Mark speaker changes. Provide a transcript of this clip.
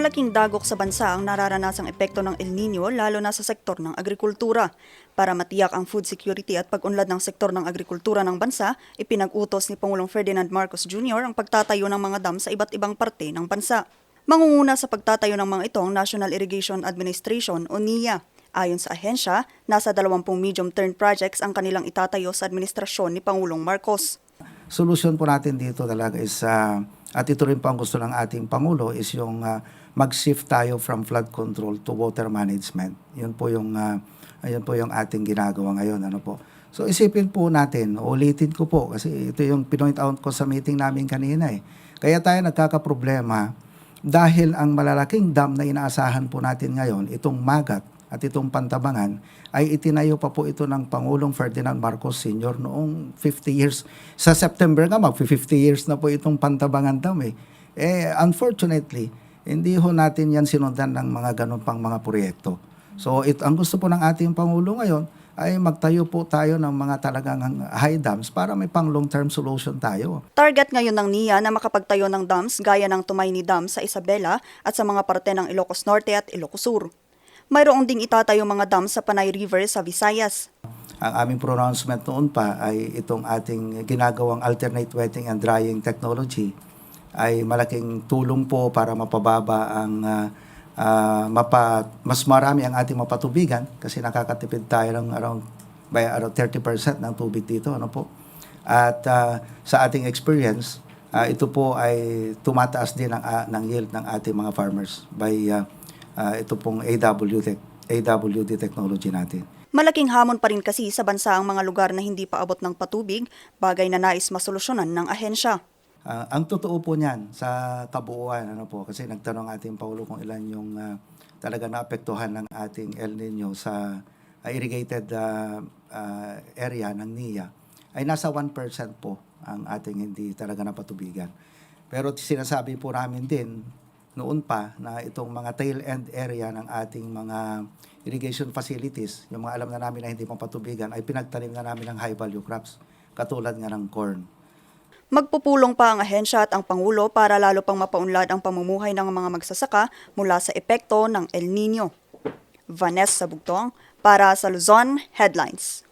Speaker 1: Malaking dagok sa bansa ang nararanasang epekto ng El Nino lalo na sa sektor ng agrikultura. Para matiyak ang food security at pag-unlad ng sektor ng agrikultura ng bansa, ipinag-utos ni Pangulong Ferdinand Marcos Jr. ang pagtatayo ng mga dam sa iba't ibang parte ng bansa. Mangunguna sa pagtatayo ng mga ito ang National Irrigation Administration o NIA. Ayon sa ahensya, nasa 20 medium-term projects ang kanilang itatayo sa administrasyon ni Pangulong Marcos.
Speaker 2: Solusyon po natin dito talaga is, ah, at ito rin po ang gusto ng ating Pangulo, is yung ah, mag-shift tayo from flood control to water management. Yun po yung, ah, ayun po yung ating ginagawa ngayon. Ano po. So isipin po natin, ulitin ko po, kasi ito yung pinoint out ko sa meeting namin kanina eh. Kaya tayo nagkakaproblema dahil ang malalaking dam na inaasahan po natin ngayon, itong Magat at itong Pantabangan, ay itinayo pa po ito ng Pangulong Ferdinand Marcos Sr. noong 50 years. Sa September nga, mag 50 years na po itong Pantabangan Dam eh. Eh, unfortunately, hindi ho natin yan sinundan ng mga ganun pang mga proyekto. So, it, ang gusto po ng ating Pangulo ngayon ay magtayo po tayo ng mga talagang high dams para may pang long-term solution tayo.
Speaker 1: Target ngayon ng NIA na makapagtayo ng dams gaya ng Tumayni Dam sa Isabela at sa mga parte ng Ilocos Norte at Ilocos Sur. Mayroong ding itatayo mga dam sa Panay River sa Visayas.
Speaker 2: Ang aming pronouncement noon pa ay itong ating ginagawang alternate wetting and drying technology ay malaking tulong po para mapababa ang ah, ah, mapa, mas marami ang ating mapatubigan kasi nakakatipid tayo ng around by around 30% ng tubig dito ano po. At ah, sa ating experience, ah, ito po ay tumataas din ang ah, ng yield ng ating mga farmers by ah, ah, ito pong AWD AWD technology natin.
Speaker 1: Malaking hamon pa rin kasi sa bansa ang mga lugar na hindi pa abot ng patubig, bagay na nais masolusyonan ng ahensya.
Speaker 2: Ah, ang totoo po niyan sa kabuuan ano po kasi nagtanong ating paulo kung ilan yung ah, talaga naapektuhan ng ating El Nino sa ah, irrigated ah, ah, area ng NIA ay nasa 1% po ang ating hindi talaga napatubigan. Pero sinasabi po namin din noon pa na itong mga tail end area ng ating mga irrigation facilities, yung mga alam na namin na hindi mapatubigan ay pinagtanim na namin ng high value crops katulad nga ng corn.
Speaker 1: Magpupulong pa ang ahensya at ang Pangulo para lalo pang mapaunlad ang pamumuhay ng mga magsasaka mula sa epekto ng El Nino. Vanessa Bugtong para sa Luzon Headlines.